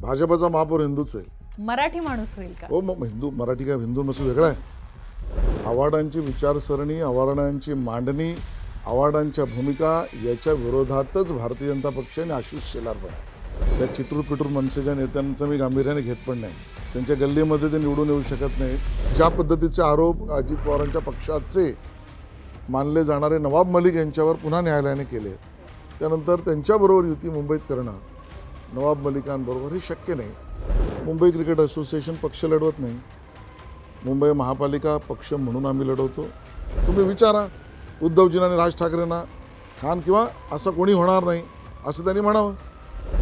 भाजपचा महापौर हिंदूच होईल मराठी माणूस होईल का? हो मग हिंदू मराठी काय हिंदू नसून वेगळा आहे. आव्हाडांची विचारसरणी आव्हाडांची मांडणी आव्हाडांच्या भूमिका याच्या विरोधातच भारतीय जनता पक्ष आणि आशिष शेलार पण आहे त्या चिटूर पिटूर मनसेच्या नेत्यांचं मी गांभीर्याने घेत पण नाही. त्यांच्या गल्लीमध्ये ते निवडून येऊ शकत नाहीत. ज्या पद्धतीचे आरोप अजित पवारांच्या पक्षाचे मानले जाणारे नवाब मलिक यांच्यावर पुन्हा न्यायालयाने केले त्यानंतर त्यांच्याबरोबर युती मुंबईत करणं नवाब मलिकांबरोबर हे शक्य नाही. मुंबई क्रिकेट असोसिएशन पक्ष लढवत नाही. मुंबई महापालिका पक्ष म्हणून आम्ही लढवतो. तुम्ही विचारा उद्धवजींना आणि राज ठाकरेंना खान किंवा असं कोणी होणार नाही असं त्यांनी म्हणावं.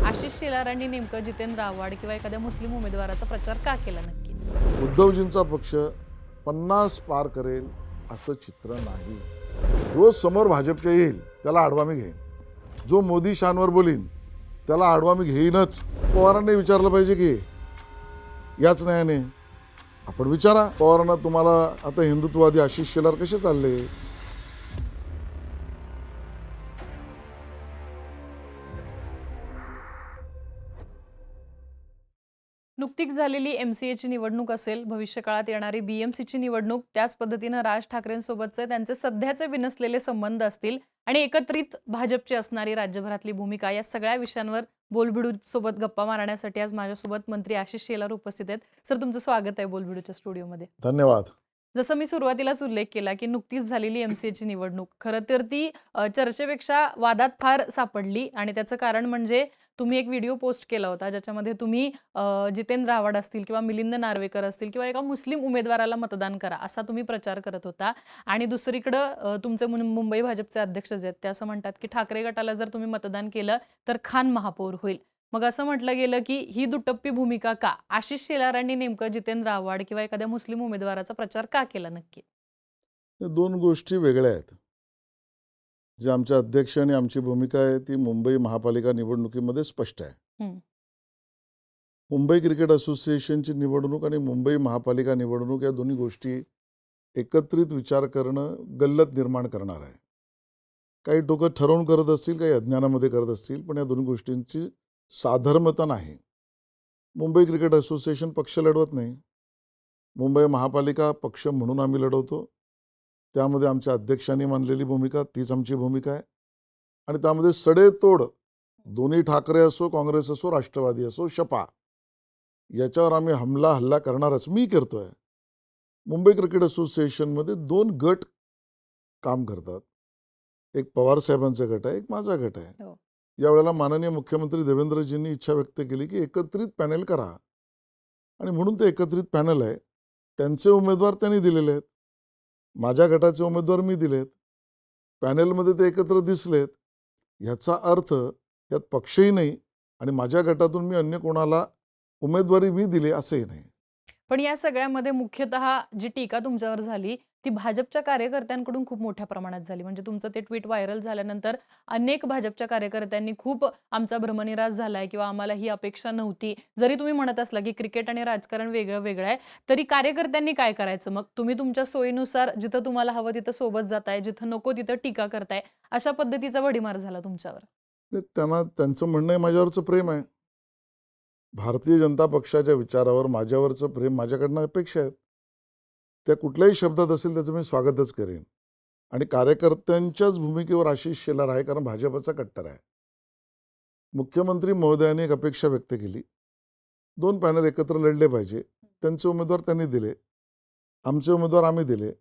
आशिष शेलारांनी नेमकं जितेंद्र आव्हाड किंवा एखाद्या मुस्लिम उमेदवाराचा प्रचार का केला नक्की? उद्धवजींचा पक्ष पन्नास पार करेल असं चित्र नाही. जो समोर भाजपच्या येईल त्याला आडवा मी घेईन. जो मोदी शानवर बोलीन त्याला आडवा मी घेईनच. पवारांनी विचारलं पाहिजे की याच न्यायाने. आपण विचारा पवारांना तुम्हाला आता हिंदुत्ववादी आशिष शेलार कसे चालले? झालेली एम सी एची निवडणूक असेल भविष्यकाळात येणारी बी एम सीची निवडणूक त्याच पद्धतीनं राज ठाकरेंसोबतचे त्यांचे सध्याचे विनसलेले संबंध असतील आणि एकत्रित भाजपची असणारी राज्यभरातली भूमिका या सगळ्या विषयांवर बोलबिडू सोबत गप्पा मारण्यासाठी आज माझ्यासोबत मंत्री आशिष शेलार उपस्थित आहेत. सर तुमचं स्वागत आहे बोलबिडूच्या स्टुडिओमध्ये. धन्यवाद. जसं मी सुरुवातीलाच उल्लेख केला की नुकतीच झालेली एम सी एची निवडणूक. खरं तर ती चर्चेपेक्षा वादात फार सापडली आणि त्याचं कारण म्हणजे तुम्ही एक व्हिडिओ पोस्ट केला होता ज्याच्यामध्ये तुम्ही जितेंद्र आव्हाड असतील किंवा मिलिंद नार्वेकर असतील किंवा एका मुस्लिम उमेदवाराला मतदान करा असा तुम्ही प्रचार करत होता. आणि दुसरीकडं तुमचे मुंबई भाजपचे अध्यक्ष जे आहेत ते असं म्हणतात की ठाकरे गटाला जर तुम्ही मतदान केलं तर खान महापौर होईल. मग असं म्हटलं गेलं की ही दुटप्पी भूमिका का? आशिष शेलारांनी नेमकं जितेंद्र आव्हाड किंवा एखाद्या मुस्लिम उमेदवाराचा प्रचार का केला नक्की? दोन गोष्टी वेगळ्या आहेत. जे आमचे अध्यक्ष आणि आमची भूमिका आहे ती मुंबई महापालिका निवडणुकीमध्ये स्पष्ट आहे. मुंबई क्रिकेट असोसिएशनची निवडणूक आणि मुंबई महापालिका निवडणूक या दोन्ही गोष्टी एकत्रित विचार करणं गल्लत निर्माण करणार आहे. काही लोक ठरवून करत असतील काही अज्ञानामध्ये करत असतील पण या दोन्ही गोष्टींची साधर्मता नाही. मुंबई क्रिकेट असोसिएशन पक्ष लढवत नाही. मुंबई महापालिका पक्ष म्हणून आम्ही लढवतो. त्यामध्ये आमच्या अध्यक्षांनी मानलेली भूमिका तीच आमची भूमिका आहे. आणि त्यामध्ये सडेतोड दोन्ही ठाकरे असो काँग्रेस असो राष्ट्रवादी असो शपा याच्यावर आम्ही हमला हल्ला करणारच. मी करतोय. मुंबई क्रिकेट असोसिएशनमध्ये दोन गट काम करतात. एक पवार साहेबांचा गट आहे एक माझा गट आहे. हो. यावेळेला माननीय मुख्यमंत्री देवेंद्रजींनी इच्छा व्यक्त केली की एकत्रित पॅनेल करा. आणि म्हणून ते एकत्रित पॅनल आहे. त्यांचे उमेदवार त्यांनी दिलेले आहेत. माझ्या गटाचे उमेदवार मी दिलेत. पॅनेलमध्ये ते एकत्र दिसलेत. ह्याचा अर्थ यात पक्षही नाही आणि माझ्या गटातून मी अन्य कोणाला उमेदवारी मी दिली असंही नाही. पण या सगळ्यामध्ये मुख्यतः जी टीका तुमच्यावर झाली ती भाजपच्या कार्यकर्त्यांकडून खूप मोठ्या प्रमाणात झाली. म्हणजे तुमचं ते ट्विट व्हायरल झाल्यानंतर अनेक भाजपच्या कार्यकर्त्यांनी खूप आमचा भ्रमनिरास झालाय किंवा आम्हाला ही अपेक्षा नव्हती. जरी तुम्ही म्हणत असला की क्रिकेट आणि राजकारण वेगळं वेगळं आहे तरी कार्यकर्त्यांनी काय करायचं? मग तुम्ही तुमच्या सोयीनुसार जिथं तुम्हाला हवं तिथं सोबत जाताय जिथं नको तिथं टीका करताय अशा पद्धतीचा वडीमार झाला तुमच्यावर. त्यांना त्यांचं म्हणणं आहे माझ्यावरचं प्रेम आहे. भारतीय जनता पक्षाच्या विचारावर माझ्यावरचं प्रेम माझ्याकडनं अपेक्षा आहेत त्या कुठल्याही शब्दात असेल त्याचं मी स्वागतच करेन. आणि कार्यकर्त्यांच्याच भूमिकेवर आशिष शेलार आहे कारण भाजपचा कट्टर आहे. मुख्यमंत्री महोदयांनी एक अपेक्षा व्यक्त केली. दोन पॅनल एकत्र लढले पाहिजे. त्यांचे उमेदवार त्यांनी दिले. आमचे उमेदवार आम्ही दिले.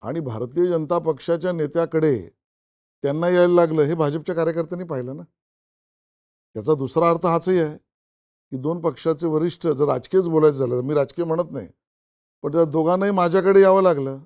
आणि भारतीय जनता पक्षाच्या नेत्याकडे त्यांना यायला लागलं हे भाजपच्या कार्यकर्त्यांनी पाहिलं ना. याचा दुसरा अर्थ हाचही आहे की दोन पक्षाचे वरिष्ठ जर राजकीयच बोलायचं झालं तर मी राजकीय म्हणत नाही. पण त्या दोघांनाही माझ्याकडे यावं लागलं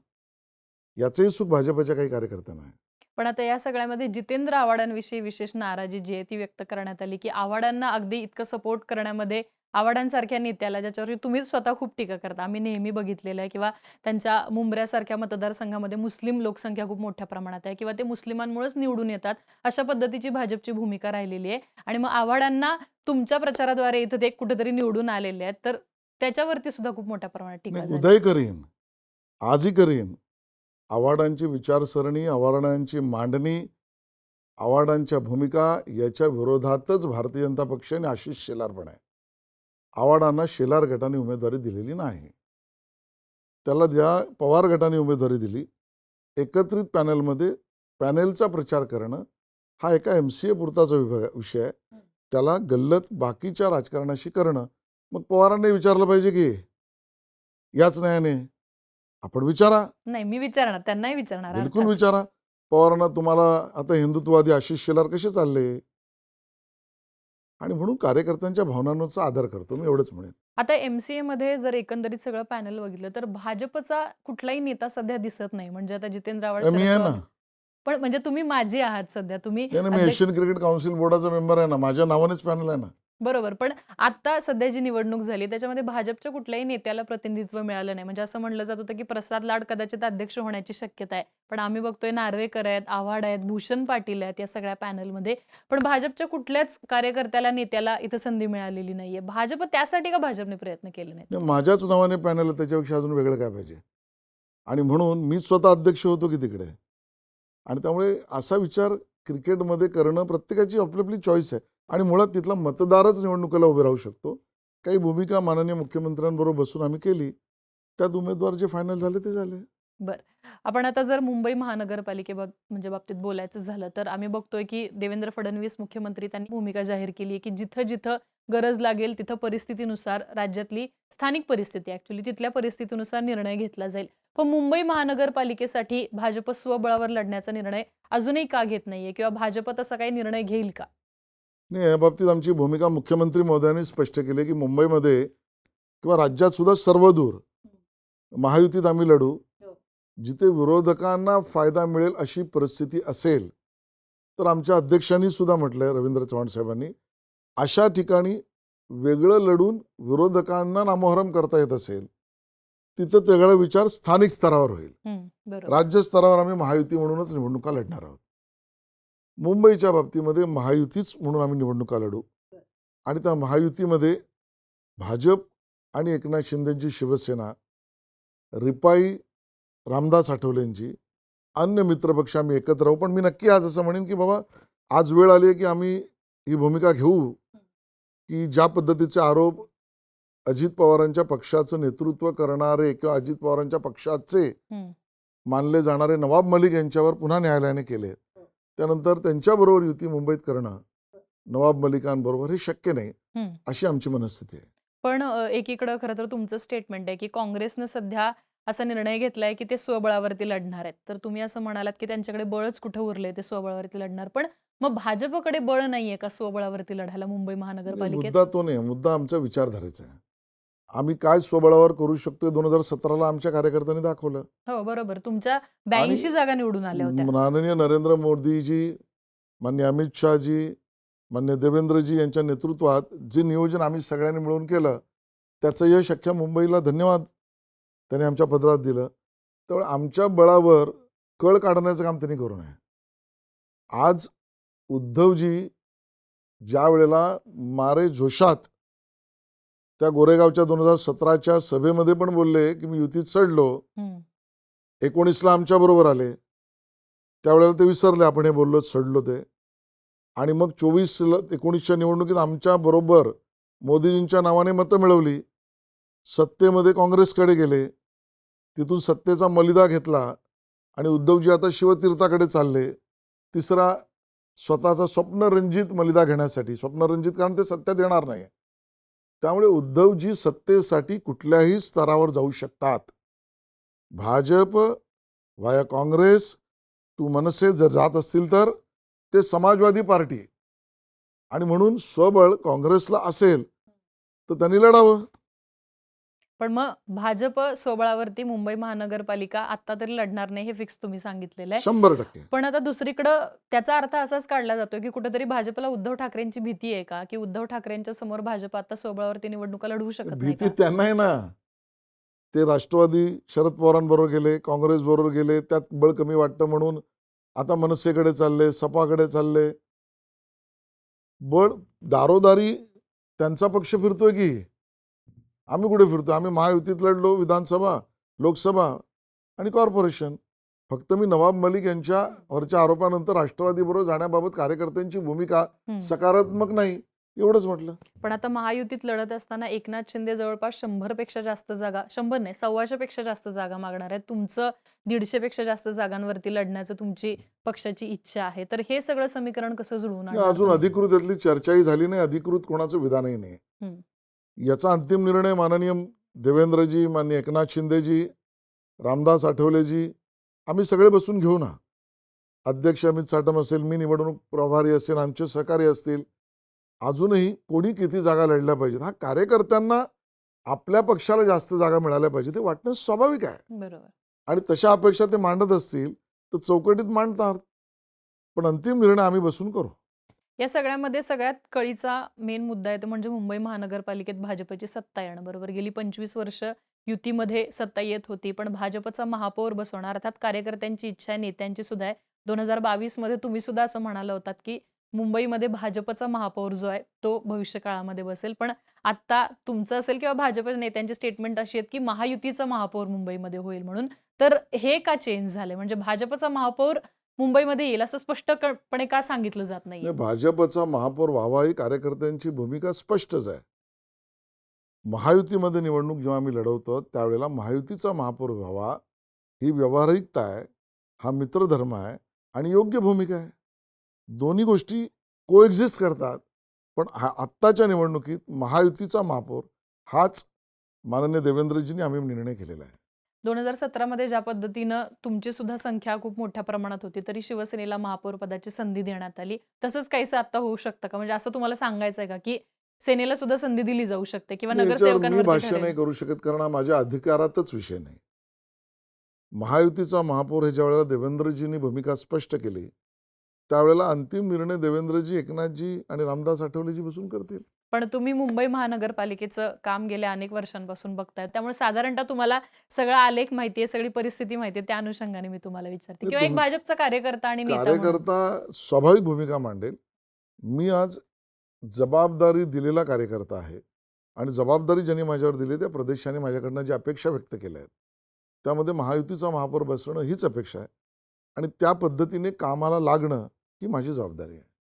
याचंही सुख भाजपच्या काही कार्यकर्त्यांना आहे. पण आता या सगळ्यामध्ये जितेंद्र आव्हाडांविषयी विशेष नाराजी जी आहे ती व्यक्त करण्यात आली की आव्हाडांना अगदी इतकं सपोर्ट करण्यामध्ये आव्हाडांसारख्या नेत्याला ज्याच्यावर तुम्ही स्वतः खूप टीका करता आम्ही नेहमी बघितलेलं आहे किंवा त्यांच्या मुंबऱ्यासारख्या मतदारसंघामध्ये मुस्लिम लोकसंख्या खूप मोठ्या प्रमाणात आहे किंवा ते मुस्लिमांमुळेच निवडून येतात अशा पद्धतीची भाजपची भूमिका राहिलेली आहे. आणि मग आव्हाडांना तुमच्या प्रचाराद्वारे इथं ते कुठेतरी निवडून आलेले आहेत तर त्याच्यावरती सुद्धा खूप मोठ्या प्रमाणात टीका मी झाली. उदय करीन आजही करीन. आव्हाडांची विचारसरणी आव्हाडांची मांडणी आव्हाडांच्या भूमिका याच्या विरोधातच भारतीय जनता पक्ष आणि आशिष शेलार पण आहे आव्हाडांना शेलार गटाने उमेदवारी दिलेली नाही. त्याला ज्या पवार गटाने उमेदवारी दिली. एकत्रित पॅनलमध्ये पॅनेलचा प्रचार करणं हा एका एम सी ए पुरताचा विभाग विषय आहे. त्याला गल्लत बाकीच्या राजकारणाशी करणं मग पवारांनी विचारलं पाहिजे की याच न्यायाने आपण विचारा. नाही मी विचारणार त्यांनाही विचारणार. बिलकुल. विचारा. पवारांना तुम्हाला आता हिंदुत्ववादी आशिष शेलार कसे चालले? आणि म्हणून कार्यकर्त्यांच्या भावनांचा आदर करतो मी एवढंच म्हणेन. आता एमसीए मध्ये जर एकंदरीत सगळं पॅनल बघितलं तर भाजपचा कुठलाही नेता सध्या दिसत नाही. म्हणजे आता जितेंद्र आव्हाड मी आहे ना. पण म्हणजे तुम्ही माझे आहात सध्या. तुम्ही एशियन क्रिकेट काउन्सिल बोर्डाचा मेंबर आहे ना. माझ्या नावानेच पॅनल आहे ना. बरोबर. पण आता सध्या जी निवडणूक झाली त्याच्यामध्ये भाजपच्या कुठल्याही नेत्याला प्रतिनिधित्व मिळालं नाही. म्हणजे असं म्हणलं जात होतं की प्रसाद लाड कदाचित अध्यक्ष होण्याची शक्यता आहे. पण आम्ही बघतोय नार्वेकर आहेत आव्हाड आहेत भूषण पाटील आहेत या सगळ्या पॅनलमध्ये. पण भाजपच्या कुठल्याच कार्यकर्त्याला नेत्याला इथं संधी मिळालेली नाहीये. भाजप त्यासाठी का भाजपने प्रयत्न केले नाही, माझ्याच नावाने पॅनल त्याच्यापेक्षा अजून वेगळं काय पाहिजे? आणि म्हणून मी स्वतः अध्यक्ष होतो की तिकडे. आणि त्यामुळे असा विचार क्रिकेटमध्ये करणं प्रत्येकाची आपली आपली चॉईस आहे. आणि मुळात तिथला मतदारच निवडणुकीला उभे राहू शकतो. काही भूमिका माननीय मुख्यमंत्र्यांबरोबर बसून आम्ही केली. त्यात उमेदवार जे फायनल झाले ते झाले. आपण आता जर मुंबई महानगरपालिकेबाब म्हणजे बाबतीत बोलायचं झालं तर आम्ही बघतोय की देवेंद्र फडणवीस मुख्यमंत्री त्यांनी भूमिका जाहीर केली आहे की जिथं जिथं गरज लागेल तिथं परिस्थितीनुसार राज्यातली स्थानिक परिस्थिती ऍक्च्युली तिथल्या परिस्थितीनुसार निर्णय घेतला जाईल. पण मुंबई महानगरपालिकेसाठी भाजप स्वबळावर लढण्याचा निर्णय अजूनही का घेत नाहीये? किंवा भाजप तसा काही निर्णय घेईल का? नाही या बाबतीत आमची भूमिका मुख्यमंत्री महोदयांनी स्पष्ट केली की मुंबईमध्ये किंवा राज्यात सुद्धा सर्वदूर महायुतीत आम्ही लढू. जिथे विरोधकांना फायदा मिळेल अशी परिस्थिती असेल तर आमच्या अध्यक्षांनी सुद्धा म्हटलंय रवींद्र चव्हाण साहेबांनी अशा ठिकाणी वेगळं लढून विरोधकांना नामोहरम करता येत असेल तिथं वेगळा विचार स्थानिक स्तरावर होईल. राज्य स्तरावर आम्ही महायुती म्हणूनच निवडणुका लढणार आहोत. मुंबईच्या बाबतीमध्ये महायुतीच म्हणून आम्ही निवडणुका लढू. आणि त्या महायुतीमध्ये भाजप आणि एकनाथ शिंदेची शिवसेना रिपाई रामदास आठवलेंची अन्य मित्रपक्ष आम्ही एकत्र राहू पण मी नक्की आज असं म्हणेन की बाबा आज वेळ आली आहे की आम्ही ही भूमिका घेऊ. की ज्या पद्धतीचे आरोप अजित पवारांच्या पक्षाचं नेतृत्व करणारे किंवा अजित पवारांच्या पक्षाचे. मानले जाणारे नवाब मलिक यांच्यावर पुन्हा न्यायालयाने केले त्यानंतर त्यांच्याबरोबर युती मुंबईत करणं नवाब मलिकांबरोबर हे शक्य नाही. अशी आमची मनस्थिती आहे. पण एकीकडं खरं तर तुमचं स्टेटमेंट आहे की काँग्रेसनं सध्या असा निर्णय घेतलाय की ते स्वबळावरती लढणार आहेत. तर तुम्ही असं म्हणालात की त्यांच्याकडे बळच कुठं उरले ते स्वबळावरती लढणार. पण मग भाजपकडे बळ नाहीये का स्वबळावरती लढायला मुंबई महानगरपालिकेत? मुद्दा तो नाही. मुद्दा आमच्या विचारधारेचा आहे. आम्ही काय स्वबळावर करू शकतो दोन हजार सतराला आमच्या कार्यकर्त्यांनी दाखवलं. हो बरोबर. तुमच्या ब्याऐंशी जागा निवडून आल्या माननीय नरेंद्र मोदीजी मान्य अमित शहाजी मान्य देवेंद्रजी यांच्या नेतृत्वात जे नियोजन आम्ही सगळ्यांनी मिळून केलं त्याचं यश अख्ख्या मुंबईला धन्यवाद त्यांनी आमच्या पदरात दिलं. त्यामुळे आमच्या बळावर कळ काढण्याचं काम त्यांनी करू नये. आज उद्धवजी ज्या वेळेला मारे जोशात त्या गोरेगावच्या दोन हजार सतराच्या सभेमध्ये पण बोलले की मी युतीत चढलो. एकोणीसला आमच्या बरोबर आले. त्यावेळेला ते विसरले आपण हे बोललो सडलो ते. आणि मग चोवीसला एकोणीसच्या निवडणुकीत आमच्या बरोबर मोदीजींच्या नावाने मतं मिळवली. सत्तेमध्ये काँग्रेसकडे गेले. तिथून सत्तेचा मलिदा घेतला आणि उद्धवजी आता शिवतीर्थाकडे चालले. तिसरा स्वतःचा स्वप्नरंजित मलिदा घेण्यासाठी. स्वप्नरंजित कारण ते सत्तेत येणार नाही त्यामुळे उद्धवजी सत्तेसाठी कुठल्याही स्तरावर जाऊ शकतात. भाजप वाया काँग्रेस तू मनसे जर जात असतील तर ते समाजवादी पार्टी. आणि म्हणून स्वबळ काँग्रेसला असेल तर त्यांनी लढावं. पण मग भाजप स्वबळावरती मुंबई महानगरपालिका आता तरी लढणार नाही हे फिक्स तुम्ही सांगितलेलं आहे. शंभर टक्के. पण आता दुसरीकडं त्याचा अर्थ असाच काढला जातोय की कुठेतरी भाजपला उद्धव ठाकरेंची भीती आहे का? की उद्धव ठाकरेंच्या समोर भाजप आता स्वबळावरती निवडणुका लढवू शकत भीती? त्यांना आहे ना. ते राष्ट्रवादी शरद पवारांबरोबर गेले काँग्रेस बरोबर गेले त्यात बळ कमी वाटतं म्हणून आता मनसेकडे चालले सपाकडे चालले. बळ दारोदारी त्यांचा पक्ष फिरतोय की? आम्ही कुठे फिरतो आम्ही महायुतीत लढलो विधानसभा लोकसभा आणि कॉर्पोरेशन फक्त मी नवाब मलिक यांच्या वरच्या आरोपानंतर राष्ट्रवादी बरोबर जाण्याबाबत कार्यकर्त्यांची भूमिका. सकारात्मक नाही एवढंच म्हटलं पण आता महायुतीत लढत असताना एकनाथ शिंदे जवळपास शंभरपेक्षा जास्त जागा शंभर नाही सव्वाशे पेक्षा जास्त जागा मागणार आहेत तुमचं दीडशे पेक्षा जास्त जागांवरती लढण्याचं तुमची पक्षाची इच्छा आहे तर हे सगळं समीकरण कसं जुळवून आणणार अजून? अधिकृत यातली चर्चाही झाली नाही अधिकृत कोणाचं विधानही नाही. याचा अंतिम निर्णय माननीय देवेंद्रजी माननीय एकनाथ शिंदेजी रामदास आठवलेजी आम्ही सगळे बसून घेऊ ना. अध्यक्ष अमित साटम असेल मी निवडणूक प्रभारी असेल आमचे सहकारी असतील अजूनही कोणी किती जागा लढल्या पाहिजेत? हा कार्यकर्त्यांना आपल्या पक्षाला जास्त जागा मिळाल्या पाहिजे ते वाटणं स्वाभाविक आहे. आणि तशा अपेक्षा ते मांडत असतील तर चौकटीत मांडतात. पण अंतिम निर्णय आम्ही बसून करू. या सगळ्यामध्ये सगळ्यात कळीचा मेन मुद्दा आहे तो म्हणजे मुंबई महानगरपालिकेत भाजपची सत्ता येणं. बरोबर? गेली पंचवीस वर्ष युतीमध्ये सत्ता येत होती पण भाजपचा महापौर बसवणार अर्थात कार्यकर्त्यांची इच्छा आहे नेत्यांची सुद्धा आहे. दोन हजार बावीसमध्ये तुम्ही सुद्धा असं म्हणाला होतात की मुंबईमध्ये भाजपचा महापौर जो आहे तो भविष्य काळामध्ये बसेल. पण आता तुमचं असेल किंवा भाजप नेत्यांची स्टेटमेंट अशी आहेत की महायुतीचा महापौर मुंबईमध्ये होईल म्हणून. तर हे का चेंज झाले म्हणजे भाजपचा महापौर मुंबईमध्ये येईल असं स्पष्टपणे का सांगितलं जात नाही भाजपचा महापौर व्हावा ही कार्यकर्त्यांची भूमिका स्पष्टच आहे. महायुतीमध्ये निवडणूक जेव्हा आम्ही लढवतो त्यावेळेला महायुतीचा महापौर व्हावा ही व्यावहारिकता आहे हा मित्रधर्म आहे आणि योग्य भूमिका आहे. दोन्ही गोष्टी कोएक्झिस्ट करतात पण हा आत्ताच्या निवडणुकीत महायुतीचा महापौर हाच माननीय देवेंद्रजींनी आम्ही निर्णय केलेला आहे. दोन हजार सतरामध्ये ज्या पद्धतीनं तुमची सुद्धा संख्या खूप मोठ्या प्रमाणात होती तरी शिवसेनेला महापौर पदाची संधी देण्यात आली. तसंच काहीसं आता होऊ शकतं का? म्हणजे असं तुम्हाला सांगायचं आहे का की सेनेला सुद्धा संधी दिली जाऊ शकते किंवा नगरसेवकांवरती भाष्य. नाही करू शकत कारण हा माझ्या अधिकारातच विषय नाही. महायुतीचा महापौर हे ज्या वेळेला देवेंद्रजींनी भूमिका स्पष्ट केली. त्यावेळेला अंतिम निर्णय देवेंद्रजी एकनाथजी आणि रामदास आठवलेजी बसून करतील. पण तुम्ही मुंबई महानगरपालिकेचं काम गेल्या अनेक वर्षांपासून बघताय. त्यामुळे साधारणतः तुम्हाला सगळा आलेख माहिती आहे सगळी परिस्थिती माहिती आहे त्या अनुषंगाने मी तुम्हाला विचारते. किंवा एक भाजपचा कार्यकर्ता आणि. कार्यकर्ता स्वाभाविक भूमिका मांडेल. मी आज जबाबदारी दिलेला कार्यकर्ता आहे आणि जबाबदारी ज्यांनी माझ्यावर दिली त्या प्रदेशाने माझ्याकडनं ज्या अपेक्षा व्यक्त केल्या आहेत. त्यामध्ये महायुतीचा महापौर बसणं हीच अपेक्षा आहे आणि त्या पद्धतीने कामाला लागणं ही माझी जबाबदारी आहे.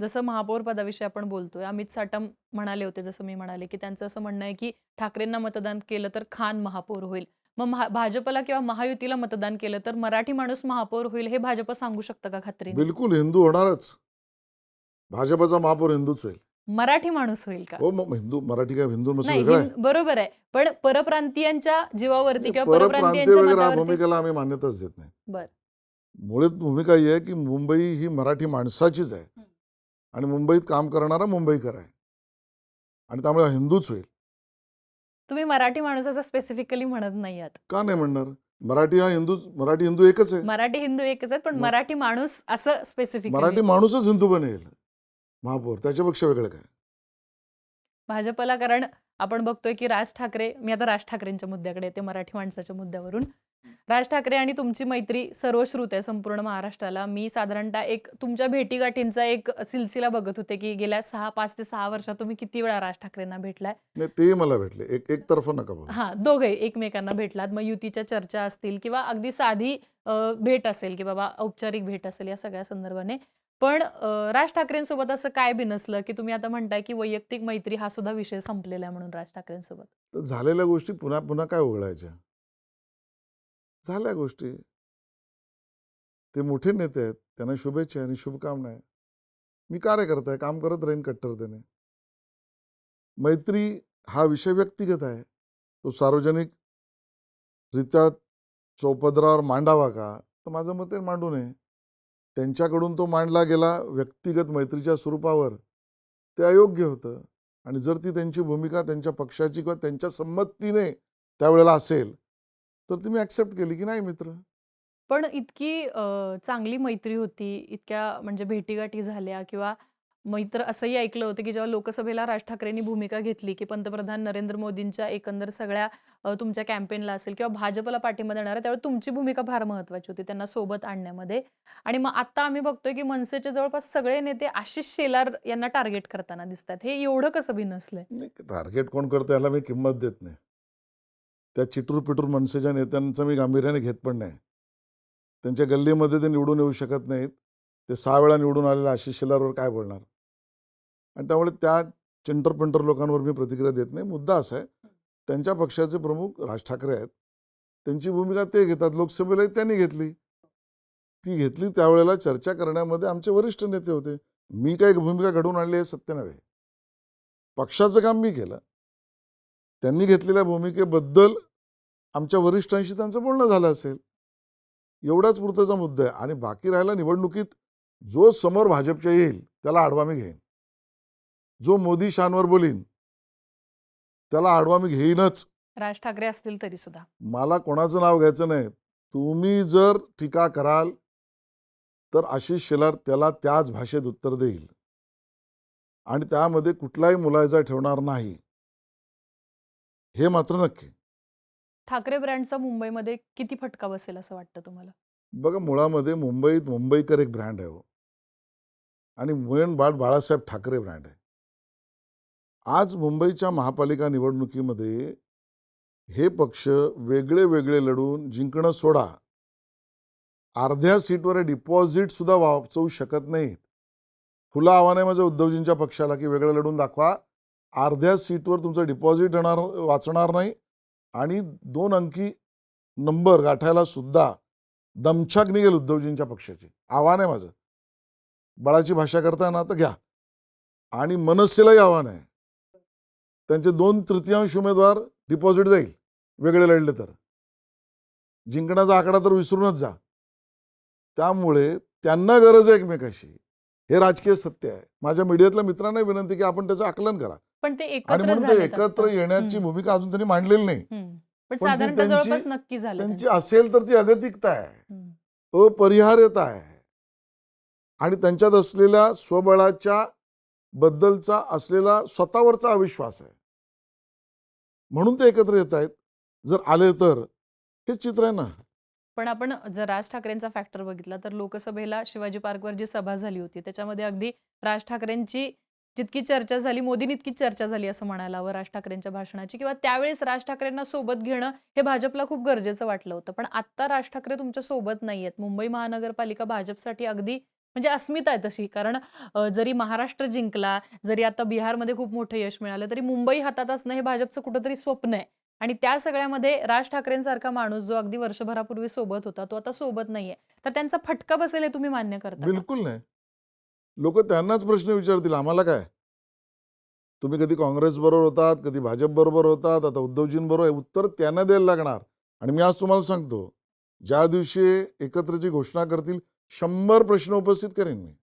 जसं महापौर पदाविषयी आपण बोलतोय अमित साटम म्हणाले होते जसं मी म्हणाले की त्यांचं असं म्हणणं आहे की ठाकरेंना मतदान केलं तर खान महापौर होईल. मग भाजपला किंवा महायुतीला मतदान केलं तर मराठी माणूस महापौर होईल हे भाजप सांगू शकतं का खात्रीने? बिलकुल हिंदू होणारच. भाजपचा महापौर हिंदूच होईल. मराठी माणूस होईल का? हो हिंदू मराठी काय हिंदू बरोबर आहे. पण परप्रांतीयांच्या जीवावरती किंवा परप्रांतीय भूमिकेला आम्ही मान्यताच देत नाही. बर. मुळात भूमिका ही आहे की मुंबई ही मराठी माणसाचीच आहे. आणि मुंबईत काम करणारा मुंबईकर आहे. आणि त्यामुळे हिंदूच होईल. तुम्ही मराठी माणूसाचं स्पेसिफिकली म्हणत नाही आहात का नाही म्हणणार? मराठी हा हिंदू मराठी हिंदू एकच आहे. मराठी हिंदू एकच आहेत पण मग- मराठी माणूस असं स्पेसिफिक मराठी माणूसच हिंदू बनेल. महापौर त्याच्यापेक्षा वेगळं काय? भाजपला कारण आपण बघतोय की राज ठाकरे मी आता राज ठाकरेंच्या मुद्द्याकडे येते मराठी माणसाच्या मुद्द्यावरून. राज ठाकरे आणि तुमची मैत्री सर्वश्रुत आहे संपूर्ण महाराष्ट्राला. मी साधारणतः एक तुमच्या भेटीगाठींचा एक सिलसिला बघत होते की गेल्या सहा पाच ते सहा वर्षात तुम्ही किती वेळा राज ठाकरेंना भेटलाय? नाही ते मला भेटले. एक एकतर्फा नका बोलू. हा दोघे एकमेकांना भेटलात. मग युतीच्या चर्चा असतील किंवा अगदी साधी अ, भेट असेल की बाबा औपचारिक भेट असेल या सगळ्या संदर्भाने. पण अ, राज ठाकरेंसोबत असं काय बिनसलं की तुम्ही आता म्हणताय की वैयक्तिक मैत्री हा सुद्धा विषय संपलेला आहे म्हणून राज ठाकरेंसोबत? तर झालेल्या गोष्टी पुन्हा पुन्हा काय उघडायच्या? झाल्या गोष्टी. ते मोठे नेते आहेत. त्यांना शुभेच्छा आणि शुभकामना आहे. मी कार्यकर्ता आहे. काम करत राहीन कट्टरतेने. मैत्री हा विषय व्यक्तिगत आहे. तो सार्वजनिक रित्या चौपदरावर मांडावा का? तर माझं मत आहे मांडू नये. त्यांच्याकडून तो मांडला गेला व्यक्तिगत मैत्रीच्या स्वरूपावर. ते अयोग्य होतं. आणि जर ती त्यांची भूमिका त्यांच्या पक्षाची किंवा त्यांच्या संमतीने त्यावेळेला असेल तर ती मी ॲक्सेप्ट केली की नाही मित्र. पण इतकी अ, चांगली मैत्री होती इतक्या म्हणजे भेटीगाठी झाल्या किंवा मैत्र असंही ऐकलं होतं की जेव्हा लोकसभेला राज ठाकरेंनी भूमिका घेतली की पंतप्रधान नरेंद्र मोदींच्या एकंदर सगळ्या अ, तुमच्या कॅम्पेनला असेल किंवा भाजपला पाठिंबा देणार आहे, त्यावेळी तुमची भूमिका फार महत्वाची होती त्यांना सोबत आणण्यामध्ये. आणि मग आता आम्ही बघतोय की मनसेचे जवळपास सगळे नेते आशिष शेलार यांना टार्गेट करताना दिसतात हे एवढं कसं बिनसलंय? नाही टार्गेट कोण करतं याला मी किंमत देत नाही. त्या चिटूर पिटूर मनसेच्या नेत्यांचं मी गांभीर्याने घेत पण नाही. त्यांच्या गल्लीमध्ये ते निवडून येऊ शकत नाहीत. ते सहा वेळा निवडून आलेल्या आशिष शेलारवर काय बोलणार? आणि त्यामुळे त्या चिंटर पिंटर लोकांवर मी प्रतिक्रिया देत नाही. मुद्दा असा आहे त्यांच्या पक्षाचे प्रमुख राज ठाकरे आहेत. त्यांची भूमिका ते घेतात. लोकसभेला त्यांनी घेतली. ती घेतली त्यावेळेला चर्चा करण्यामध्ये आमचे वरिष्ठ नेते होते. मी काय भूमिका घडवून आणली हे सत्य नव्हे. पक्षाचं काम मी केलं. त्यांनी घेतलेल्या भूमिकेबद्दल आमच्या वरिष्ठांशी त्यांचं बोलणं झालं असेल. एवढाच पुरताचा मुद्दा आहे. आणि बाकी राहिला निवडणुकीत जो समोर भाजपच्या येईल त्याला आडवा मी घेईन. जो मोदी शानवर बोलीन त्याला आडवा मी घेईनच. राज ठाकरे असतील तरी सुद्धा. मला कोणाचं नाव घ्यायचं नाही. तुम्ही जर टीका कराल तर आशिष शेलार त्याला त्याच भाषेत उत्तर देईल. आणि त्यामध्ये कुठलाही मुलायजा ठेवणार नाही. हे मात्र नक्की. ठाकरे ब्रँडचा मुंबईमध्ये किती फटका बसेल असं वाटतं तुम्हाला? बघा मुळामध्ये मुंबईत मुंबईकर एक ब्रँड आहे हो. आणि मेन बाळ बाळासाहेब ठाकरे ब्रँड आहे. आज मुंबईच्या महापालिका निवडणुकीमध्ये हे पक्ष वेगळे वेगळे लढून जिंकणं सोडा. अर्ध्या सीटवर डिपॉझिट सुद्धा वाचवू शकत नाहीत. खुला आव्हान आहे माझ्या उद्धवजींच्या पक्षाला की वेगळं लढून दाखवा. अर्ध्या सीटवर तुमचं डिपॉझिट होणार वाचणार नाही. आणि दोन अंकी नंबर गाठायला सुद्धा दमछाक निघेल उद्धवजींच्या पक्षाची. आव्हान आहे माझं. बळाची भाषा करताना तर घ्या. आणि मनसेलाही आव्हान आहे. त्यांचे दोन तृतीयांश उमेदवार डिपॉझिट जाईल. वेगळे लढले तर. जिंकण्याचा आकडा तर विसरूनच जा. त्यामुळे त्यांना गरज आहे एकमेकाशी. हे राजकीय सत्य आहे. माझ्या मीडियातल्या मित्रांना विनंती की आपण त्याचं आकलन करा. पण ते एकत्र एकत्र. येण्याची भूमिका अजून त्यांनी मांडलेली नाही. पण साधारणतः जवळपास नक्की झालं त्यांची. असेल तर ती अगतिकता आहे. अपरिहार्यता आहे आणि त्यांच्यात असलेल्या स्वबळाच्या बद्दलचा असलेला स्वतःवरचा अविश्वास आहे म्हणून ते एकत्र येत आहेत जर आले तर हेच चित्र आहे ना पण आपण जर राज ठाकरेंचा फॅक्टर बघितला तर लोकसभेला शिवाजी पार्कवर जी सभा झाली होती त्याच्यामध्ये अगदी राज ठाकरेंची जितकी चर्चा झाली मोदींनी इतकी चर्चा झाली असं म्हणायला हवं राज ठाकरेंच्या भाषणाची किंवा त्यावेळेस राज ठाकरेंना सोबत घेणं हे भाजपला खूप गरजेचं वाटलं होतं. पण आता राज ठाकरे तुमच्यासोबत नाहीयेत मुंबई महानगरपालिका भाजपसाठी अगदी म्हणजे अस्मिता आहे तशी कारण जरी महाराष्ट्र जिंकला जरी आता बिहारमध्ये खूप मोठं यश मिळालं तरी मुंबई हातात असणं हे भाजपचं कुठंतरी स्वप्न आहे. आणि त्या सगळ्यामध्ये राज ठाकरेंसारखा माणूस जो अगदी वर्षभरापूर्वी सोबत होता तो आता सोबत नाहीये. तर त्यांचा फटका बसेल हे तुम्ही मान्य करता बिलकुल नाही. लोक त्यांनाच प्रश्न विचारतील आम्हाला काय? तुम्ही कधी काँग्रेस बरोबर होतात कधी भाजपबरोबर होतात आता उद्धवजींबरोबर आहे उत्तर त्यांना द्यायला लागणार. आणि मी आज तुम्हाला सांगतो ज्या दिवशी एकत्रची घोषणा करतील शंभर प्रश्न उपस्थित करेन मी.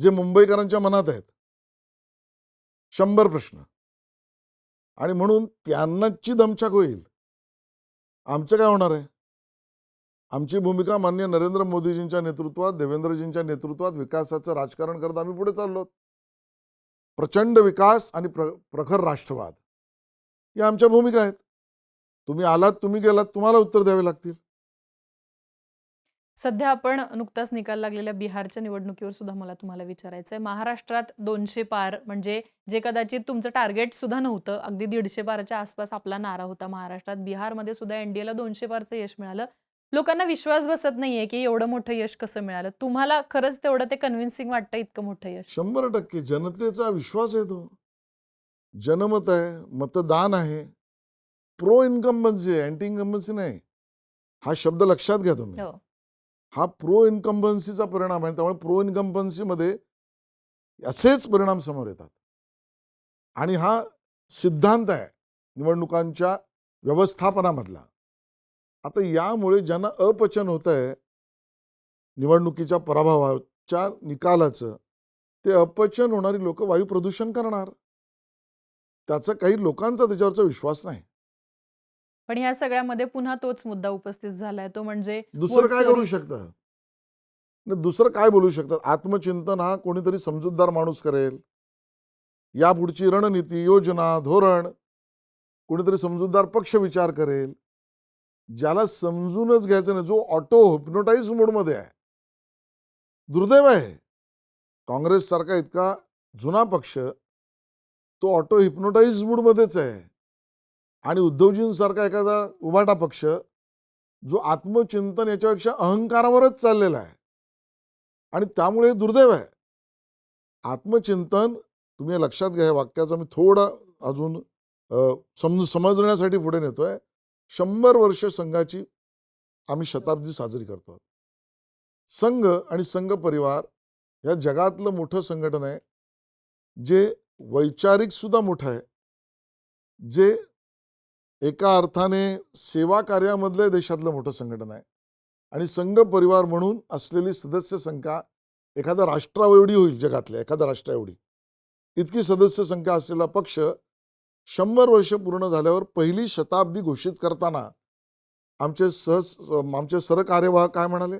जे मुंबईकरांच्या मनात आहेत. शंभर प्रश्न. आणि म्हणून त्यांनाची दमछाक होईल. आमचं काय होणार आहे? आमची भूमिका मान्य नरेंद्र मोदीजींच्या नेतृत्वात देवेंद्रजींच्या नेतृत्वात विकासाचं राजकारण करत आम्ही पुढे चाललो प्रचंड विकास आणि प्र प्रखर राष्ट्रवाद. या आमच्या भूमिका आहेत. तुम्ही आलात तुम्ही गेलात तुम्हाला उत्तर द्यावे लागतील. सध्या आपण नुकताच निकाल लागलेल्या बिहारच्या निवडणुकीवर सुद्धा मला तुम्हाला विचारायचं आहे. महाराष्ट्रात दोनशे पार म्हणजे जे कदाचित तुमचं टार्गेट सुद्धा नव्हतं. अगदी दीडशे पारच्या आसपास आपला नारा होता महाराष्ट्रात. बिहारमध्ये सुद्धा एनडीएला दोनशे पारचं यश मिळालं. लोकांना विश्वास बसत नाहीये की एवढं मोठं यश कसं मिळालं. तुम्हाला खरंच तेवढं ते कन्व्हिन्सिंग वाटतं इतकं मोठं यश? शंभर टक्के. जनतेचा विश्वास आहे तो. जनमत आहे मतदान आहे. प्रो इन्कम्बन्सी आहे अँटी इन्कम्बन्सी नाही. हा शब्द लक्षात घ्या तुम्ही. हो. हा प्रो इन्कम्बन्सीचा परिणाम आहे. त्यामुळे प्रो इन्कम्बन्सीमध्ये असेच परिणाम समोर येतात. आणि हा सिद्धांत आहे निवडणुकांच्या व्यवस्थापनामधला. आता यामुळे ज्यांना अपचन होत आहे निवडणुकीच्या पराभवाच्या निकालाचं ते अपचन होणारी लोक वायू प्रदूषण करणार. त्याचा काही लोकांचा त्याच्यावरचा विश्वास नाही. पण ह्या सगळ्यामध्ये पुन्हा तोच मुद्दा उपस्थित झालाय. तो म्हणजे दुसरं काय. करू शकतं? नाही, दुसरं काय बोलू शकतात आत्मचिंतन हा कोणीतरी समजूतदार माणूस करेल. यापुढची रणनीती योजना धोरण कोणीतरी समजूतदार पक्ष विचार करेल. ज्याला समजूनच घ्यायचं नाही जो ऑटो हिप्नोटाईज मोडमध्ये आहे. दुर्दैव आहे. काँग्रेस सारखा इतका जुना पक्ष तो ऑटो हिप्नोटाईज मूडमध्येच आहे. आणि उद्धवजींसारखा एखादा उभाटा पक्ष जो आत्मचिंतन याच्यापेक्षा अहंकारावरच चाललेला आहे. आणि त्यामुळे दुर्दैव आहे. आत्मचिंतन तुम्ही लक्षात घ्या वाक्याचा मी थोडा अजून समज समजण्यासाठी पुढे नेतोय. शंभर वर्ष संघाची आम्ही शताब्दी साजरी करतो. संघ आणि संघ परिवार या जगातलं मोठं संघटन आहे. जे वैचारिक सुद्धा मोठं आहे. जे एका अर्थाने सेवा कार्यामधलं देशातलं मोठं संघटन आहे. आणि संघ परिवार म्हणून असलेली सदस्य संख्या एखाद्या राष्ट्राएवढी होईल जगातल्या एखाद्या राष्ट्राएवढी. इतकी सदस्य संख्या असलेला पक्ष शंभर वर्ष पूर्ण झाल्यावर पहिली शताब्दी घोषित करताना आमचे सह आमचे सरकार्यवाह काय म्हणाले?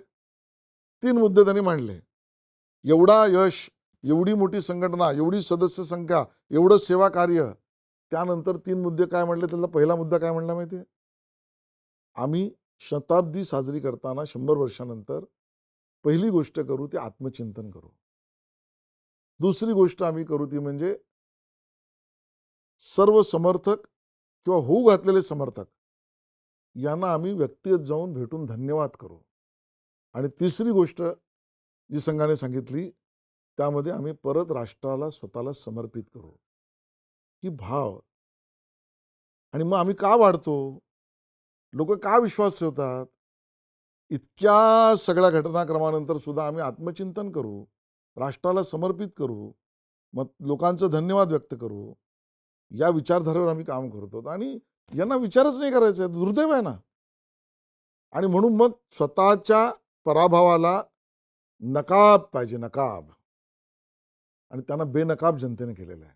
तीन मुद्दे त्यांनी मांडले. एवढा यश एवढी मोठी संघटना एवढी सदस्य संख्या एवढं सेवा कार्य त्यानंतर तीन मुद्दे काय म्हणले त्यातला पहिला मुद्दा काय म्हणला माहितीये? आम्ही शताब्दी साजरी करताना शंभर वर्षानंतर पहिली गोष्ट करू ती आत्मचिंतन करू. दुसरी गोष्ट आम्ही करू ती म्हणजे सर्व समर्थक किंवा होऊ घातलेले समर्थक यांना आम्ही व्यक्तिगत जाऊन भेटून धन्यवाद करू. आणि तिसरी गोष्ट जी संघाने सांगितली त्यामध्ये आम्ही परत राष्ट्राला स्वतःला समर्पित करू. ही भाव. आणि मग आम्ही का वाढतो? लोक का विश्वास ठेवतात? इतक्या सगळ्या घटनाक्रमानंतर सुद्धा आम्ही आत्मचिंतन करू राष्ट्राला समर्पित करू मग लोकांचं धन्यवाद व्यक्त करू. या विचारधारेवर आम्ही काम करतो आणि यांना विचारच नाही करायचा. दुर्दैव आहे ना. आणि म्हणून मग स्वतःच्या पराभवाला नकाब पाहिजे नकाब. आणि त्यांना बेनकाब जनतेने केलेलं आहे.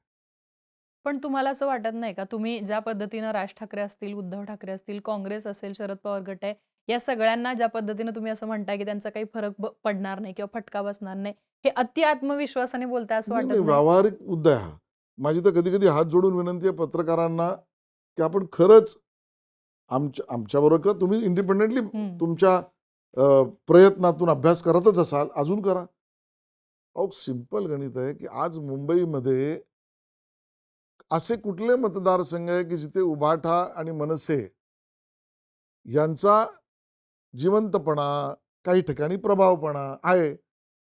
पण तुम्हाला असं वाटत नाही का? तुम्ही ज्या पद्धतीनं राज ठाकरे असतील उद्धव ठाकरे असतील काँग्रेस असेल शरद पवार गट आहे या सगळ्यांना ज्या पद्धतीनं तुम्ही असं म्हणताय की त्यांचा काही फरक पडणार नाही किंवा फटका बसणार नाही हे अति आत्मविश्वासाने बोलताय असं वाटत व्यावहारिक मुद्दा आहे हा. माझी तर कधी कधी हात जोडून विनंती आहे पत्रकारांना की आपण खरंच आमच्या आमच्याबरोबर किंवा तुम्ही इंडिपेंडेंटली. तुमच्या प्रयत्नातून अभ्यास करतच असाल अजून करा. अहो सिंपल गणित आहे की आज मुंबईमध्ये असे कुठले मतदारसंघ आहे की जिथे उभाठा आणि मनसे यांचा जिवंतपणा काही ठिकाणी प्रभावपणा आहे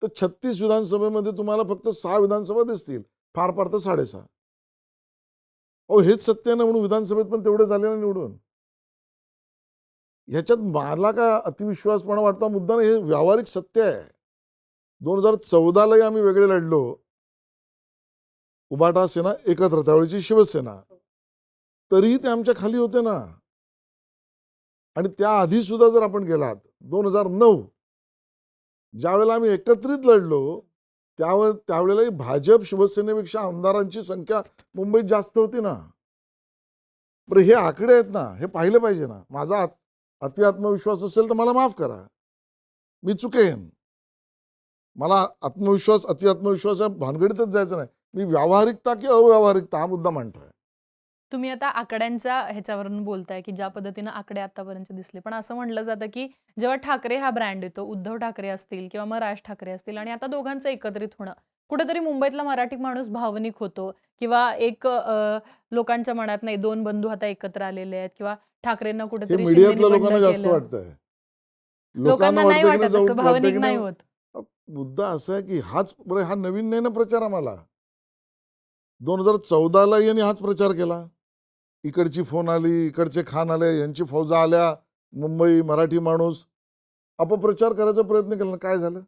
तर छत्तीस विधानसभेमध्ये तुम्हाला फक्त सहा विधानसभा दिसतील. फार फार तर साडेसहा. अहो हेच सत्य ना म्हणून विधानसभेत पण तेवढे झाले ना निवडून. ह्याच्यात मला काय अतिविश्वासपणा वाटता मुद्दा नाही हे व्यावहारिक सत्य आहे. दोन हजार चौदालाही आम्ही वेगळे लढलो. उबाटा सेना एकत्र त्यावेळेची शिवसेना. तरीही ते आमच्या खाली होते ना. आणि त्याआधी सुद्धा जर आपण गेलात दोन हजार नऊ ज्यावेळेला आम्ही एकत्रित लढलो त्यावर त्यावेळेलाही भाजप शिवसेनेपेक्षा आमदारांची संख्या मुंबईत जास्त होती ना. बरं हे आकडे आहेत ना हे पाहिलं पाहिजे ना. माझा आत- अति आत्मविश्वास असेल तर मला माफ करा. मी चुकेन. मला आत्मविश्वास अति आत्मविश्वास या भानगडीतच जायचं नाही. मी व्यावहारिकता की अव्यावहारिकता हा मुद्दा मांडतोय. तुम्ही आता आकड्यांच्या ह्याच्यावरून बोलताय की ज्या पद्धतीनं आकडे आतापर्यंत दिसले. पण असं म्हटलं जातं की जेव्हा ठाकरे हा ब्रँड येतो उद्धव ठाकरे असतील किंवा मग राज ठाकरे असतील आणि आता दोघांचं एकत्रित होणं. कुठेतरी मुंबईतला मराठी माणूस भावनिक होतो किंवा एक लोकांच्या मनात नाही दोन बंधू आता एकत्र आलेले आहेत किंवा ठाकरेंना कुठेतरी लोकांना जास्त. वाटतंय. लोकांना नाही वाटतं असं भावनिक नाही होत. मुद्दा असा आहे की हाच हा नवीन नाही ना प्रचार आम्हाला. दोन हजार चौदाला यांनी हाच प्रचार केला. इकडची फोन आली इकडचे खान आले यांची फौजा आल्या मुंबई मराठी माणूस. अपप्रचार करायचा प्रयत्न केला काय झालं?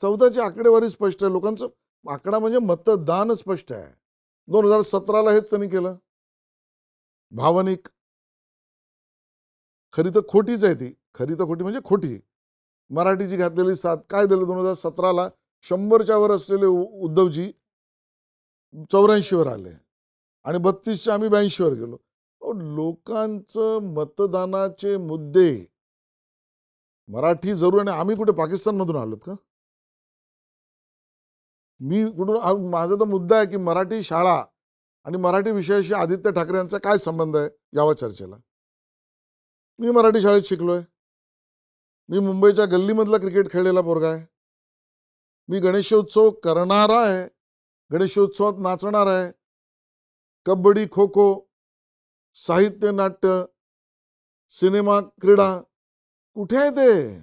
चौदाची आकडेवारी स्पष्ट आहे. लोकांचं आकडा म्हणजे मतदान स्पष्ट आहे. दोन हजार सतराला हेच त्यांनी केलं. भावनिक. खरी तर खोटीच आहे ती. खरी तर खोटी म्हणजे खोटी. मराठीची घातलेली साथ काय दिलं? दोन हजार सतराला शंभरच्या वर असलेले उद्धवजी चौऱ्याऐंशीवर आले. आणि बत्तीसशे आम्ही ब्याऐंशीवर गेलो. अहो, लोकांचं मतदानाचे मुद्दे मराठी जरूर आणि आम्ही कुठे पाकिस्तानमधून आलोत का? मी कुठून माझा तर मुद्दा आहे की मराठी शाळा आणि मराठी विषयाशी आदित्य ठाकरे यांचा काय संबंध आहे यावर चर्चेला. मी मराठी शाळेत शिकलोय. मी मुंबईच्या गल्लीमधला क्रिकेट खेळलेला पोरगा आहे. मी गणेशोत्सव करणारा आहे. गणेशोत्सवात नाचणार आहे. कबड्डी खो खो साहित्य नाट्य सिनेमा क्रीडा कुठे आहे ते?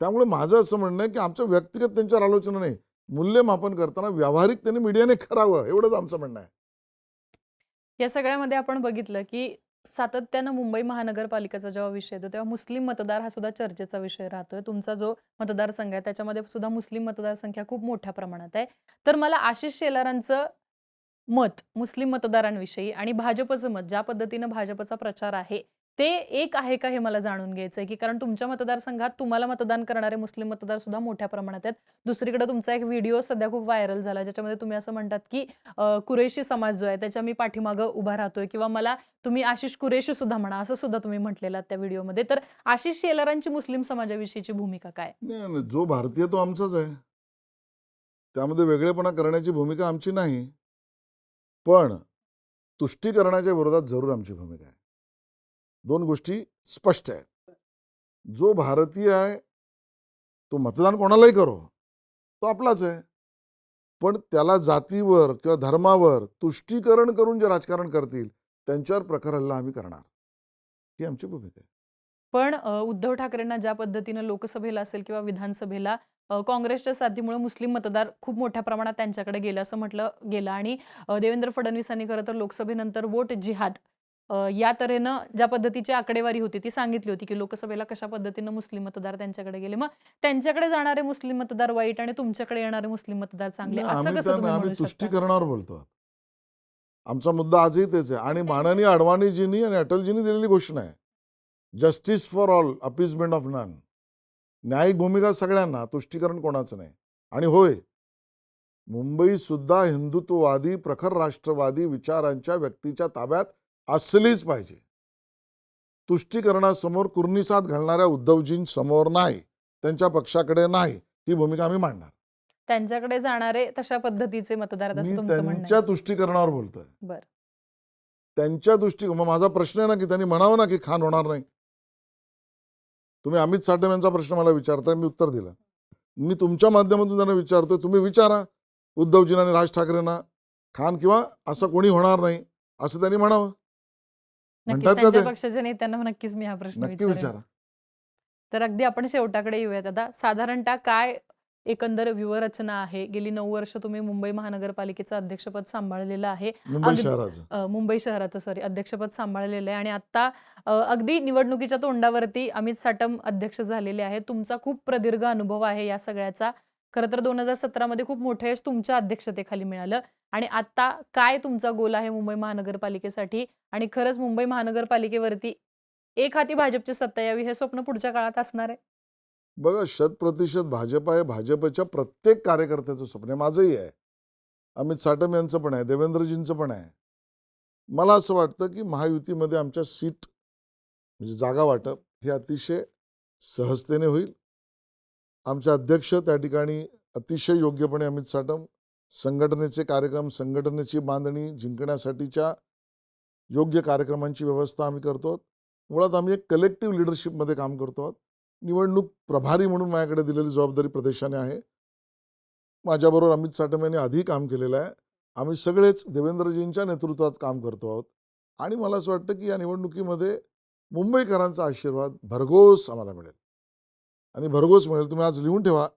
त्यामुळे माझं असं म्हणणं आहे की आमचं व्यक्तिगत त्यांच्यावर आलोचना नाही. मूल्यमापन करताना व्यावहारिकतेने मीडियाने करावं एवढंच आमचं म्हणणं आहे. या सगळ्यामध्ये आपण बघितलं की सातत्यानं मुंबई महानगरपालिकेचा जेव्हा विषय येतो तेव्हा मुस्लिम मतदार हा सुद्धा चर्चेचा विषय राहतोय. तुमचा जो मतदारसंघ आहे त्याच्यामध्ये सुद्धा मुस्लिम मतदारसंख्या खूप मोठ्या प्रमाणात आहे. तर मला आशिष शेलारांचं मत मुस्लिम मतदारांविषयी आणि भाजपचं मत ज्या पद्धतीनं भाजपचा प्रचार आहे ते एक आहे का हे मला जाणून घ्यायचं आहे की कारण तुमच्या मतदारसंघात तुम्हाला मतदान करणारे मुस्लिम मतदार सुद्धा मोठ्या प्रमाणात आहेत. दुसरीकडे तुमचा एक व्हिडिओ सध्या खूप व्हायरल झाला ज्याच्यामध्ये तुम्ही असं म्हणतात की कुरेशी समाज जो आहे त्याच्या मी पाठीमागं उभा राहतोय किंवा मला तुम्ही आशिष कुरेशी सुद्धा म्हणा असं सुद्धा तुम्ही म्हटलेला त्या व्हिडिओमध्ये. तर आशिष शेलारांची मुस्लिम समाजाविषयीची भूमिका काय? जो भारतीय तो आमचाच आहे. त्यामध्ये वेगळेपणा करण्याची भूमिका आमची नाही. पण तुष्टीकरणाच्या विरोधात जरूर आमची भूमिका आहे. दोन गोष्टी स्पष्ट आहेत. जो भारतीय आहे तो मतदान कोणालाही करो तो आपलाच आहे. पण त्याला जातीवर किंवा धर्मावर तुष्टीकरण करून जे राजकारण करतील त्यांच्यावर प्रकार हल्ला आम्ही करणार. ही आमची भूमिका आहे. पण उद्धव ठाकरेंना ज्या पद्धतीनं लोकसभेला असेल किंवा विधानसभेला काँग्रेसच्या साथीमुळे मुस्लिम मतदार खूप मोठ्या प्रमाणात त्यांच्याकडे गेलं असं म्हटलं गेलं. आणि देवेंद्र फडणवीसांनी खरं तर लोकसभेनंतर वोट जिहाद या तऱ्हेनं ज्या पद्धतीची आकडेवारी होती ती सांगितली होती की लोकसभेला कशा पद्धतीनं मुस्लिम मतदार त्यांच्याकडे गेले. मग त्यांच्याकडे जाणारे मुस्लिम मतदार वाईट आणि तुमच्याकडे येणारे मुस्लिम मतदार चांगले असं कसं आम्ही तुष्टीकरणावर बोलतो. आमचा मुद्दा आजही तेच आहे. आणि माननीय अडवाणीजींनी आणि अटलजींनी दिलेली घोषणा आहे. Justice for all appeasement of none. न्यायिक भूमिका सगळ्यांना तुष्टीकरण कोणाचं नाही. आणि होय मुंबई सुद्धा हिंदुत्ववादी प्रखर राष्ट्रवादी विचारांच्या व्यक्तीच्या ताब्यात असलीच पाहिजे. तुष्टीकरणासमोर कुर्निसात घालणाऱ्या उद्धवजींसमोर नाही त्यांच्या पक्षाकडे नाही ही भूमिका आम्ही मांडणार. त्यांच्याकडे जाणारे तशा पद्धतीचे मतदार त्यांच्या तुष्टीकरणावर बोलतोय. बरं. त्यांच्या दृष्टी माझा प्रश्न आहे ना की त्यांनी म्हणावं ना की खान होणार नाही. तुम्ही अमित साठे यांचा प्रश्न मला विचारताय मी उत्तर दिलं. मी तुमच्या माध्यमातून त्यांना विचारतोय तुम्ही विचारा. उद्धवजींना आणि राज ठाकरेंना खान किंवा असं कोणी होणार नाही असं त्यांनी म्हणावं. म्हणतात का? पक्षाच्या नेत्यांना नक्कीच मी हा प्रश्न नक्की. विचारा. तर अगदी आपण शेवटाकडे येऊयात. आता साधारणतः काय एकंदर व्यूहरचना आहे. गेली नऊ वर्ष तुम्ही मुंबई महानगरपालिकेचं अध्यक्षपद सांभाळलेलं आहे. मुंबई शहराचं. मुंबई शहराचं सॉरी अध्यक्षपद सांभाळलेलं आहे. आणि आता अगदी निवडणुकीच्या तोंडावरती अमित साटम अध्यक्ष झालेले आहे तुमचा खूप प्रदीर्घ अनुभव आहे या सगळ्याचा. खरं तर दोन हजार सतरामध्ये खूप मोठं यश तुमच्या अध्यक्षतेखाली मिळालं. आणि आता काय तुमचा गोल आहे मुंबई महानगरपालिकेसाठी? आणि खरंच मुंबई महानगरपालिकेवरती एक हाती भाजपची सत्ता यावी हे स्वप्न पुढच्या काळात असणार आहे? बघा शतप्रतिशत भाजप आहे भाजपच्या प्रत्येक कार्यकर्त्याचं स्वप्न आहे. माझंही आहे. अमित साटम यांचं पण आहे देवेंद्रजींचं पण आहे. मला असं वाटतं की महायुतीमध्ये आमच्या सीट म्हणजे जागा वाटप हे अतिशय सहजतेने होईल. आमचे अध्यक्ष त्या ठिकाणी अतिशय योग्यपणे अमित साटम संघटनेचे कार्यक्रम संघटनेची बांधणी जिंकण्यासाठीच्या योग्य कार्यक्रमांची व्यवस्था आम्ही करतो आहोत. मुळात आम्ही एक कलेक्टिव्ह लिडरशिपमध्ये काम करतो आहोत. निवडणूक प्रभारी म्हणून माझ्याकडे दिलेली जबाबदारी प्रदेशाने आहे. माझ्याबरोबर अमित साटम यांनी आधी काम केलेलं आहे. आम्ही सगळेच देवेंद्रजींच्या नेतृत्वात काम करतो आहोत. आणि मला असं वाटतं की या निवडणुकीमध्ये मुंबईकरांचा आशीर्वाद भरघोस आम्हाला मिळेल. आणि भरघोस मिळेल. तुम्ही आज लिहून ठेवा.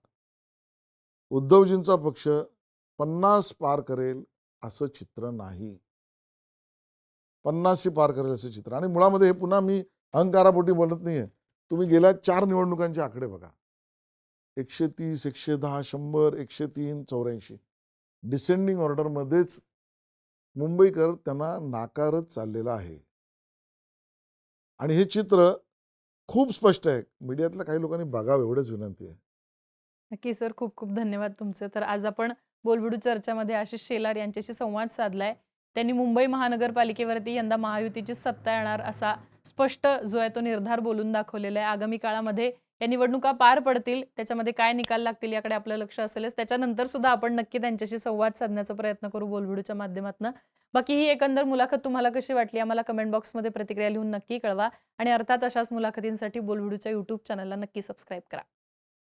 उद्धवजींचा पक्ष पन्नास पार करेल असं चित्र नाही. पन्नासशी पार करेल असं चित्र. आणि मुळामध्ये हे पुन्हा मी अहंकारापोटी बोलत नाहीये. तुम्ही गेल्या चार निवडणुकांचे आकडे बघा. एकशे तीस एकशे दहा शंभर एकशे तीन चौऱ्याऐंशी. डिसेंडिंग ऑर्डरमध्येच मुंबईकर त्यांना नाकारत चाललेला आहे. आणि हे चित्र खूप स्पष्ट आहे. मीडियातल्या काही लोकांनी बघावं एवढंच विनंती आहे. नक्की सर खूप खूप धन्यवाद तुमचे. तर आज आपण बोलबिडू चर्चामध्ये आशिष शेलार यांच्याशी संवाद साधलाय. त्यांनी मुंबई महानगरपालिकेवरती यंदा महायुतीची सत्ता येणार असा स्पष्ट जो आहे तो निर्धार बोलून दाखवलेला आहे. आगामी काळामध्ये या निवडणुका पार पडतील त्याच्यामध्ये काय निकाल लागतील याकडे आपलं लक्ष असेलच. त्याच्यानंतर सुद्धा आपण नक्की त्यांच्याशी संवाद साधण्याचा प्रयत्न करू बोलबिडूच्या माध्यमातून. बाकी ही एकंदर मुलाखत तुम्हाला कशी वाटली आम्हाला कमेंट बॉक्समध्ये प्रतिक्रिया लिहून नक्की कळवा आणि अर्थात अशाच मुलाखतींसाठी बोलबिडूच्या युट्यूब चॅनलला नक्की सबस्क्राईब करा.